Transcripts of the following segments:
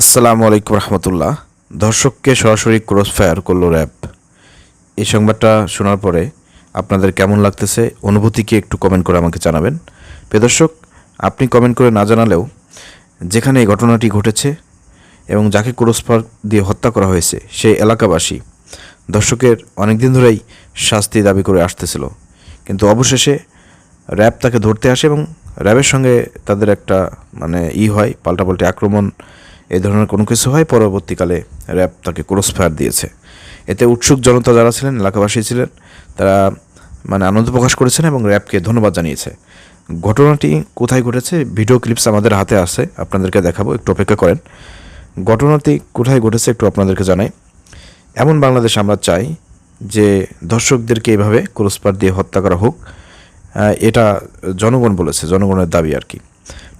আসসালামু আলাইকুম রহমতুল্লাহ। দর্শককে সরাসরি ক্রস ফায়ার করল র্যাব এই সংবাদটা শোনার পরে আপনাদের কেমন লাগতেছে, অনুভূতি কি একটু কমেন্ট করে আমাকে জানাবেন। প্রিয় দর্শক, আপনি কমেন্ট করে না জানালেও যেখানে এই ঘটনাটি ঘটেছে এবং যাকে ক্রস ফায়ার দিয়ে হত্যা করা হয়েছে, সেই এলাকাবাসী দর্শকের অনেক দিন ধরেই শাস্তি দাবি করে আসতেছিল। কিন্তু অবশেষে র্যাব তাকে ধরতে আসে এবং র্যাবের সঙ্গে তাদের একটা মানে ই হয়, পাল্টাপাল্টি আক্রমণ এই ধরনের কোনো কিছু হয়? পরবর্তীকালে র্যাব তাকে ক্রস ফায়ার দিয়েছে। এতে উৎসুক জনতা যারা ছিলেন, এলাকাবাসী ছিলেন, তারা মানে আনন্দ প্রকাশ করেছেন এবং র্যাবকে ধন্যবাদ জানিয়েছে। ঘটনাটি কোথায় ঘটেছে? ভিডিও ক্লিপস আমাদের হাতে আছে, আপনাদেরকে দেখাবো, একটু অপেক্ষা করেন। ঘটনাটি কোথায় ঘটেছে একটু আপনাদেরকে জানাই। এমন বাংলাদেশ আমরা চাই যে দর্শকদেরকে এভাবে ক্রসপার দিয়ে হত্যা করা হোক। এটা জনগণ বলেছে, জনগণের দাবি আর কি।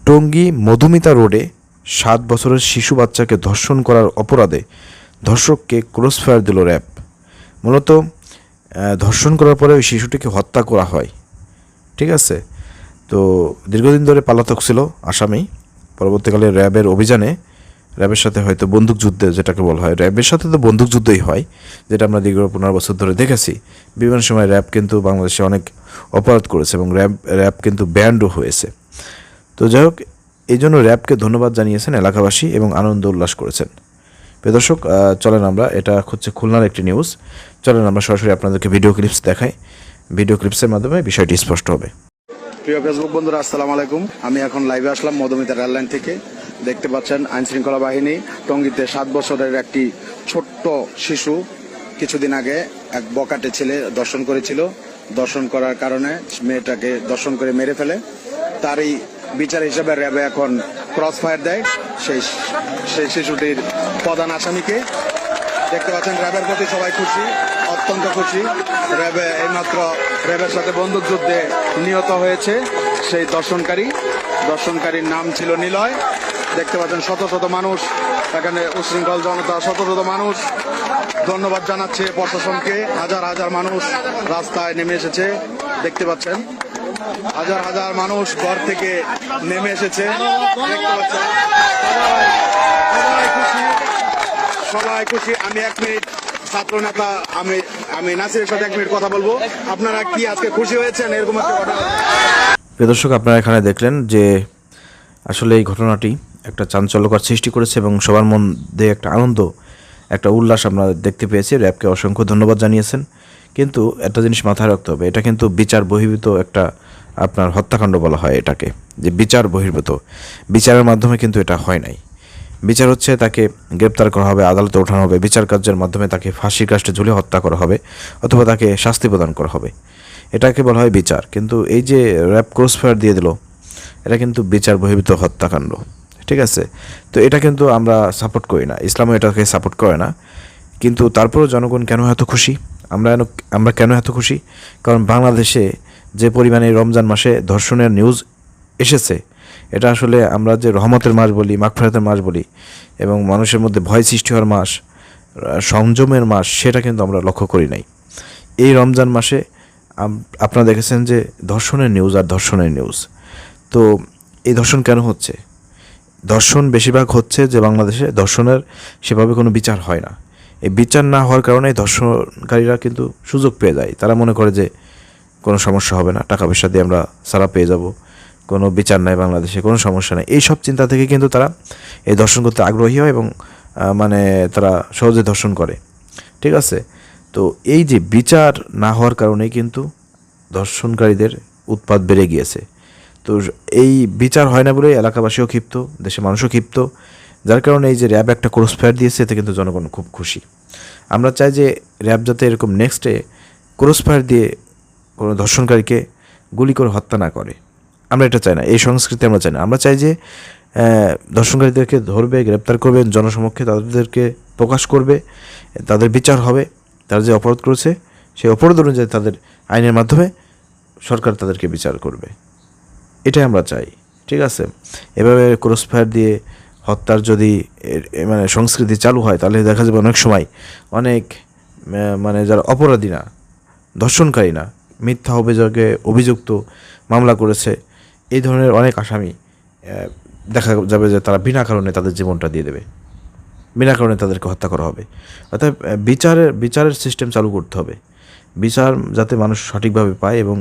টঙ্গী মধুমিতা রোডে সাত বছরের শিশু বাচ্চাকে ধর্ষণ করার অপরাধে ধর্ষককে ক্রসফায়ার দিল র্যাব। মূলত ধর্ষণ করার পরে ওই শিশুটিকে হত্যা করা হয়। ঠিক আছে? তো দীর্ঘদিন ধরে পালাতক ছিল আসামি। পরবর্তীকালে র্যাবের অভিযানে, র্যাবের সাথে হয়তো বন্দুকযুদ্ধে যেটাকে বলা হয়, র্যাবের সাথে তো বন্দুকযুদ্ধই হয়, যেটা আমরা দীর্ঘ পনেরো বছর ধরে দেখেছি। বিভিন্ন সময় র্যাব কিন্তু বাংলাদেশে অনেক অপরাধ করেছে এবং র্যাব র্যাব কিন্তু ব্যান্ডও হয়েছে। তো যাই হোক এই জন্য র্যাবকে ধন্যবাদ জানিয়েছেন এলাকাবাসী এবং আনন্দ উল্লাস করেছেন। দর্শক চলেন আমরা, এটা হচ্ছে খুলনার একটি নিউজ চলেন আমরা সরাসরি আপনাদেরকে ভিডিও ক্লিপস দেখাই। ভিডিও ক্লিপসের মাধ্যমে বিষয়টি স্পষ্ট হবে। প্রিয় ফেসবুক বন্ধুরা, আসসালামু আলাইকুম। আমি এখন লাইভে আসলাম মধুমিতা রেললাইন থেকে। দেখতে পাচ্ছেন আইন শৃঙ্খলা বাহিনী টঙ্গীতে সাত বছরের একটি ছোট্ট শিশু কিছুদিন আগে এক বকাটে ছেলে দর্শন করেছিল। দর্শন করার কারণে মেয়েটাকে দর্শন করে মেরে ফেলে। তারই বিচার হিসেবে র্যাবে এখন ক্রস ফায়ার দেয়। সেই সেই শিশুটির প্রধান আসামিকে। দেখতে পাচ্ছেন, র্যাবের প্রতি সবাই খুশি, অত্যন্ত খুশি। র্যাবে এইমাত্র র্যাবের সাথে বন্দুক যুদ্ধে নিহত হয়েছে সেই দর্শনকারী। দর্শনকারীর নাম ছিল নিলয়। দেখতে পাচ্ছেন, শত শত মানুষ, এখানে উশৃঙ্খল জনতা, শত শত মানুষ। ধন্যবাদ জানাচ্ছে প্রশাসনকে। হাজার হাজার মানুষ রাস্তায় নেমে এসেছে। দেখতে পাচ্ছেন হাজার হাজার মানুষ ঘর থেকে নেমে এসেছে। সবাই খুশি। আমি এক মিনিট, ছাত্র নেতা আমি আমি নাসিরের সাথে এক মিনিট কথা বলব। আপনারা কি আজকে খুশি হয়েছেন? এরকম একটা ঘটনা? প্রিয় দর্শক, আপনারা এখানে দেখলেন যে আসলে এই ঘটনাটি একটা চাঞ্চল্যকর সৃষ্টি করেছে এবং সবার মধ্যে একটা আনন্দ, একটা উল্লাস আমরা দেখতে পেয়েছি। র্যাবকে অসংখ্য ধন্যবাদ জানিয়েছেন। কিন্তু একটা জিনিস মাথায় রাখতে হবে, এটা কিন্তু বিচার বহির্ভূত একটা আপনার হত্যাকাণ্ড বলা হয় এটাকে, যে বিচার বহির্ভূত। বিচারের মাধ্যমে কিন্তু এটা হয় নাই। বিচার হচ্ছে তাকে গ্রেপ্তার করা হবে, আদালতে ওঠানো হবে, বিচার কার্যের মাধ্যমে তাকে ফাঁসির কাষ্টে ঝুলে হত্যা করা হবে, অথবা তাকে শাস্তি প্রদান করা হবে। এটাকে বলা হয় বিচার। কিন্তু এই যে র্যাপ ক্রসফায়ার দিয়ে দিল, এটা কিন্তু বিচার বহির্ভূত হত্যাকাণ্ড। ঠিক আছে? তো এটা কিন্তু আমরা সাপোর্ট করি না। ইসলামও এটাকে সাপোর্ট করে না। কিন্তু তারপরেও জনগণ কেন এত খুশি? আমরা আমরা কেন এত খুশি? কারণ বাংলাদেশে যে পরিমাণে রমজান মাসে ধর্ষণের নিউজ এসেছে, এটা আসলে আমরা যে রহমতের মাস বলি, মাগফিরাতের মাস বলি, এবং মানুষের মধ্যে ভয় সৃষ্টি হওয়ার মাস সংযমের মাস, সেটা কিন্তু আমরা লক্ষ্য করি নাই। এই রমজান মাসে আপনারা দেখেছেন যে ধর্ষণের নিউজ আর ধর্ষণের নিউজ তো এই ধর্ষণ কেন হচ্ছে? ধর্ষণ বেশিরভাগ হচ্ছে যে বাংলাদেশে ধর্ষণের সেভাবে কোনো বিচার হয় না। এই বিচার না হওয়ার কারণে ধর্ষণকারীরা কিন্তু সুযোগ পেয়ে যায়। তারা মনে করে যে কোনো সমস্যা হবে না, টাকা পয়সা দিয়ে আমরা সারা পেয়ে যাব। কোনো বিচার নাই বাংলাদেশে, কোনো সমস্যা নেই। এই সব চিন্তা থেকে কিন্তু তারা এই দর্শন করতে আগ্রহী হয় এবং মানে তারা সহজে দর্শন করে। ঠিক আছে? তো এই যে বিচার না হওয়ার কারণেই কিন্তু ধর্ষণকারীদের উৎপাদ বেড়ে গিয়েছে। তো এই বিচার হয় না বলেই এলাকাবাসীও ক্ষিপ্ত, দেশের মানুষও ক্ষিপ্ত। যার কারণে এই যে র্যাব একটা ক্রস ফায়ার দিয়েছে, এতে কিন্তু জনগণ খুব খুশি। আমরা চাই যে র্যাব যাতে এরকম নেক্সটে ক্রস ফায়ার দিয়ে কোনো ধর্ষণকারীকে গুলি করে হত্যা না করে। আমরা এটা চাই না, এই সংস্কৃতি আমরা চাই না। আমরা চাই যে ধর্ষণকারীদেরকে ধরবে, গ্রেপ্তার করবে, জনসমক্ষে তাদেরকে প্রকাশ করবে, তাদের বিচার হবে, তারা যে অপরাধ করেছে, সেই অপরাধ অনুযায়ী তাদের আইনের মাধ্যমে সরকার তাদেরকে বিচার করবে। এটাই আমরা চাই, ঠিক আছে? এভাবে ক্রস ফায়ার দিয়ে হত্যার যদি মানে সংস্কৃতি চালু হয়, তাহলে দেখা যাবে অনেক সময় অনেক মানে যারা অপরাধী না, ধর্ষণকারী না, মিথ্যা অভিযোগে অভিযুক্ত মামলা করেছে, এই ধরনের অনেক আসামি দেখা যাবে যে তারা বিনা কারণে তাদের জীবনটা দিয়ে দেবে। বিনা কারণে তাদেরকে হত্যা করা হবে। অর্থাৎ বিচারের বিচারের সিস্টেম চালু করতে হবে। বিচার যাতে মানুষ সঠিকভাবে পায় এবং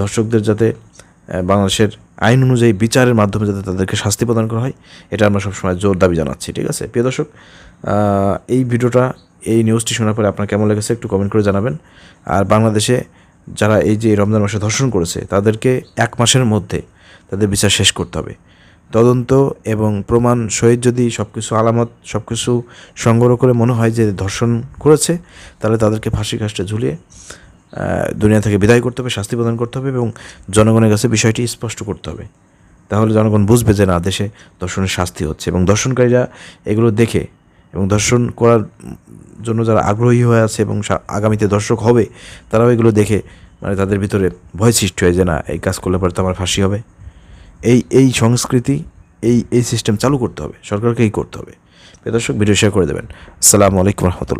দর্শকদের যাতে বাংলাদেশের আইন অনুযায়ী বিচারের মাধ্যমে যাতে তাদেরকে শাস্তি প্রদান করা হয়, এটা আমরা সবসময় জোর দাবি জানাচ্ছি, ঠিক আছে? প্রিয় দর্শক এই ভিডিওটা, এই নিউজটি শোনার পরে আপনার কেমন লেগেছে একটু কমেন্ট করে জানাবেন। আর বাংলাদেশে যারা এই যে রমজান মাসে ধর্ষণ করেছে, তাদেরকে এক মাসের মধ্যে তাদের বিচার শেষ করতে হবে। তদন্ত এবং প্রমাণ সহিত যদি সব কিছু আলামত সব কিছু সংগ্রহ করে মনে হয় যে ধর্ষণ করেছে, তাহলে তাদেরকে ফাঁসি কাস্টে ঝুলিয়ে দুনিয়া থেকে বিদায় করতে হবে, শাস্তি প্রদান করতে হবে এবং জনগণের কাছে বিষয়টি স্পষ্ট করতে হবে। তাহলে জনগণ বুঝবে যে না, দেশে দর্শনের শাস্তি হচ্ছে এবং দর্শনকারীরা এগুলো দেখে এবং দর্শন করার জন্য যারা আগ্রহী হয়ে আছে এবং আগামীতে দর্শক হবে, তারাও এগুলো দেখে মানে তাদের ভিতরে ভয় সৃষ্টি হয় যে না, এই কাজ করলে পরে তো আমার ফাঁসি হবে। এই এই সংস্কৃতি, এই এই সিস্টেম চালু করতে হবে, সরকারকেই করতে হবে। দর্শক ভিডিও শেয়ার করে দেবেন। আসসালামু আলাইকুম রহমতুল্লাহ।